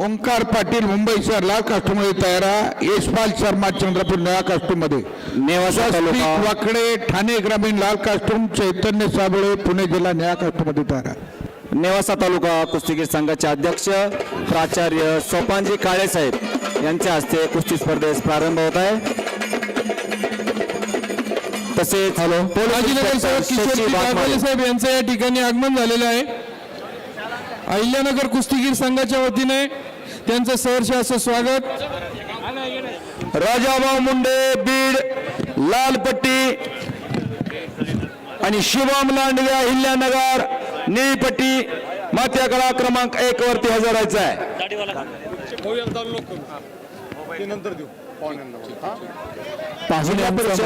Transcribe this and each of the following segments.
ओंकार पाटील मुंबई शहर लाल कास्टूमध्ये तयार आहे. यशपाल शर्मा चंद्रपूर निळा कास्टूमध्ये. नेवासा तालुका. वाकडे ठाणे ग्रामीण लाल कास्टूम चैतन्य साबळे पुणे जिल्हा निळा कास्टूमध्ये तयार आहे. नेवासा तालुका कुस्तीगीर संघाचे अध्यक्ष प्राचार्य सोपानजी काळे साहेब यांच्या हस्ते कुस्ती स्पर्धेस प्रारंभ होत आहे. तसेच हॅलो. साहेब यांचं या ठिकाणी आगमन झालेलं आहे. अहिल्यानगर कुस्तीगीर संघाच्या वतीने त्यांचं सहर्ष असं स्वागत. राजाभाऊ मुंडे बीड लालपट्टी आणि शिवम लांडगे अहिल्यानगर निळीपट्टी मात्याकडा क्रमांक एक वरती हजर आहे.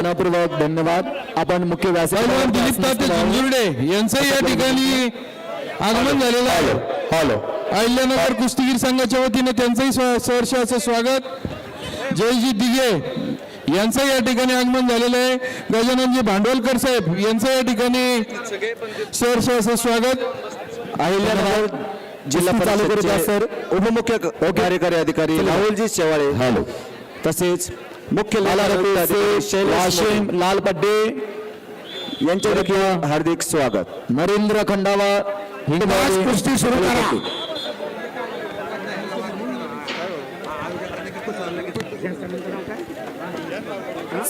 मनपूर्वक धन्यवाद. आपण मुख्य दिलीप ताते यांचंही या ठिकाणी आगमन झालेलं आहे. हॅलो. अहिल्यानगर कुस्तीगीर संघाच्या वतीने त्यांचंही सहर्ष असं स्वागत. जयजी दिघे यांचं या ठिकाणी आगमन झालेलं आहे. गजाननजी भांडवलकर साहेब यांचं या ठिकाणी सहर्ष असं स्वागत. अहिल्यानगर जिल्हा परिषदेचे सर. उपमुख्य कार्यकारी अधिकारी राहुलजी शेवाळे. हॅलो. तसेच मुख्य वाशिम मोरे. लालपड्डे यांचे देखील हार्दिक स्वागत. नरेंद्र खंडावा कुस्ती सुरू करा.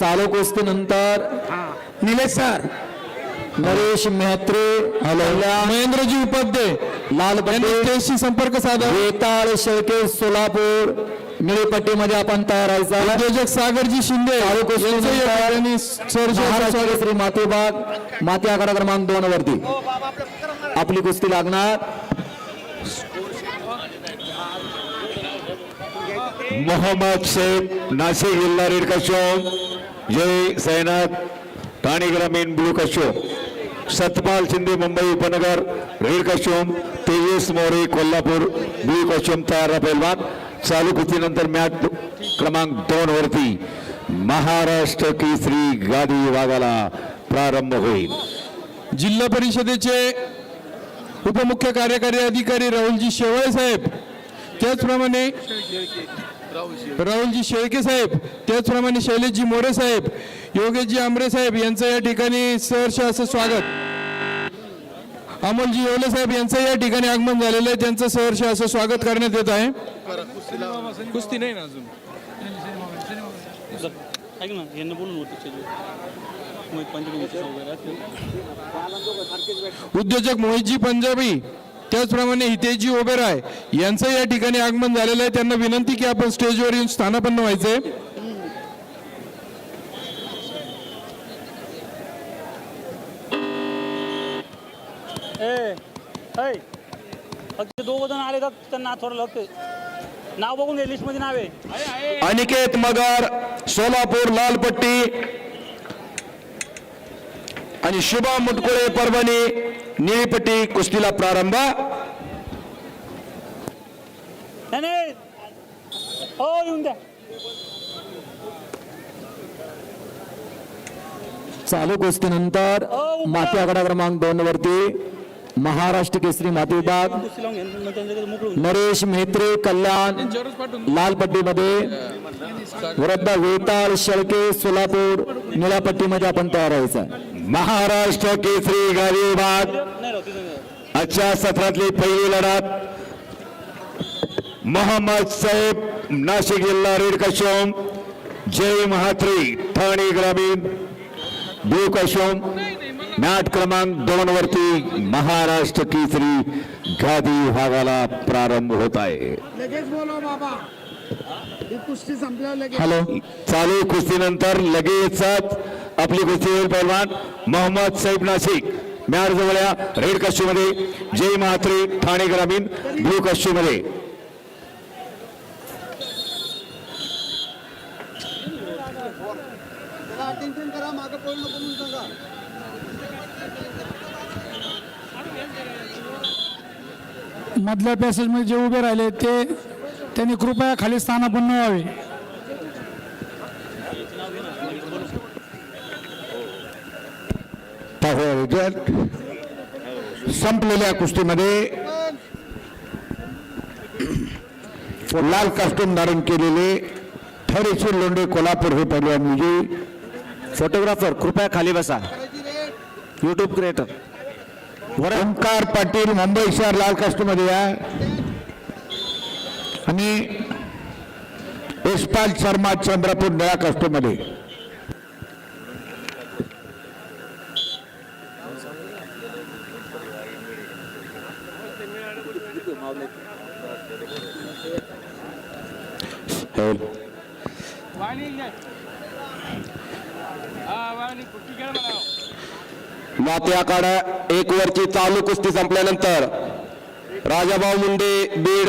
चालू कुस्ती नंतर. निलेश सर. नरेश मेहत्रे महेंद्रजी उपाध्याय यांनी लालपट्टे स्टेजशी संपर्क साधा. वेताळ शेळके सोलापूर. निळीपट्टीमध्ये आपण तयार व्हायचा उद्योजक सागरजी शिंदे. केसरी मातेबाग. माती आकडा क्रमांक दोन वरती. आपली कुस्ती लागणार. मोहम्मद शेख नाशिक जिल्हा रेड कशोम जय सैनाथ ठाणे ग्रामीण ब्लू कशोम सतपाल शिंदे मुंबई उपनगर. Red costume Tejas More Kolhapur. Blue costume तयार पैलवान. चालू कुस्तीनंतर मॅच क्रमांक दोन वरती महाराष्ट्र केसरी गादी विभागाला प्रारंभ होईल. जिल्हा परिषदेचे उपमुख्य कार्यकारी अधिकारी राहुलजी शेवाळे साहेब त्याचप्रमाणे राहुलजी शेळके साहेब त्याचप्रमाणे शैलेशजी मोरे साहेब योगेशजी आमरे साहेब यांचं या ठिकाणी सहर्ष असं स्वागत. अमोलजी येवले साहेब यांचं या ठिकाणी आगमन झालेलं आहे त्यांचं सहर्ष असं स्वागत करण्यात येत आहे. कुस्ती नाही ना अजून? ऐक ना यांना बोलून होतं मग पंचमीचे वगैरे असतील उद्योजक मोहितजी पंजाबी त्याचप्रमाणे हितेशजी ओबेराय यांचं या ठिकाणी आगमन झालेलं आहे. त्यांना विनंती की आपण स्टेजवर येऊन स्थानापन्न व्हायचंय दोघं जण आले तर त्यांना थोडं लक्ष नाव बघून घे लिस्टमध्ये नाव आहे. अनिकेत मगर सोलापूर लालपट्टी आणि शुभा मुटकुळे परभणी निळीपट्टी कुस्तीला प्रारंभ. हो चालू कुस्ती नंतर माती आकडा क्रमांक दोन वरती महाराष्ट्र केसरी माती विभाग. नरेश मेहत्रे कल्याण लालपट्टीमध्ये. वृद्ध वेताळ शेळके सोलापूर निळ्यापट्टीमध्ये आपण तयार व्हायचं आहे. महाराष्ट्र केसरी गादी विभाग आजच्या सत्रातली पहिली लढत. मोहम्मद साहेब नाशिक जिल्हा रेड कशोम जय महात्री ठाणे ग्रामीण. ब्लू कशोम मॅट क्रमांक दोन वरती महाराष्ट्र केसरी गादी विभागाला प्रारंभ होत आहे. ही कुस्ती संपल्यावर हॅलो चालू कुस्तीनंतर लगेचच आपली कुस्ती होईल पैलवान मोहम्मद साहेब नाशिक. मॅट जवळया रेड कश्यूमध्ये जय महात्री ठाणे ग्रामीण ब्लू म्हणून सांगा. मधल्या पॅसेजमध्ये जे उभे राहिले ते त्यांनी कृपया खाली स्थानापन्न व्हावे पाहूया संपलेल्या कुस्तीमध्ये लाल कास्टूम धारण केलेले थरेश्वर लोंडे कोल्हापूर हे पहिलवान विजयी फोटोग्राफर कृपया खाली बसा. युट्यूब क्रिएटर ओंकार पाटील मुंबई शहर लाल कास्टूमध्ये या आणि यशपाल शर्मा चंद्रपूर निळ्या कास्टूमध्ये माती एक वरची चालू कुस्ती संपल्यानंतर राजाभाऊ मुंडे बीड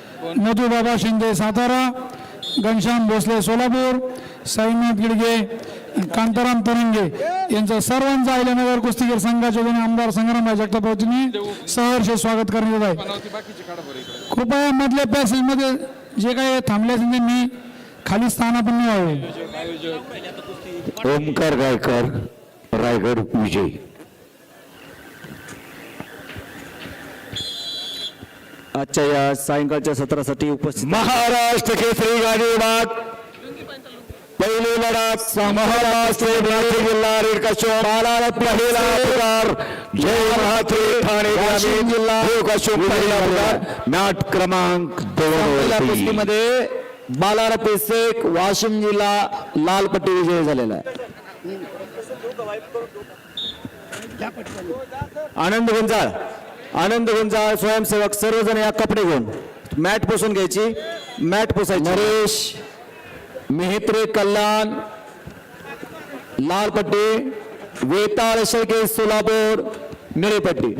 मधुबाबा शिंदे सातारा घनश्याम भोसले सोलापूर साईनाथ गिडगे कांताराम तरंगे यांचं सर्वांचं अहिल्यानगर कुस्तीगीर संघाच्या वतीने आमदार संग्रामराव जगताप यांनी सहर्ष स्वागत करण्यात येत आहे. कृपया मधल्या पॅसेजमध्ये जे काही थांबले असेल त्यांनी खाली स्थानापन्न व्हावे ओमकार गायकर रायगड विजय. आजच्या या सायंकाळच्या सत्रासाठी उपस्थित महाराष्ट्र केसरी गाडी विभाग पहिली लढत महाराष्ट्र जिल्हा रेड कशोर पहिला पुकार जय महात्रे ठाणे ग्रामीण. जिल्हा कशोर पहिला पुकार मॅट क्रमांक दोन कुस्तीमध्ये बालारपे शेख वाशिम जिल्हा लाल पट्टी विजयी झालेला आहे. आनंद गुंजाळ. आनंद गुंजाळ स्वयंसेवक सर्वजण या कपडे घेऊन. मॅट पुसून घ्यायची मॅट पुसायची. नरेश मेहत्रे कल्याण लालपट्टी वेताळ शेळके सोलापूर निळेपट्टी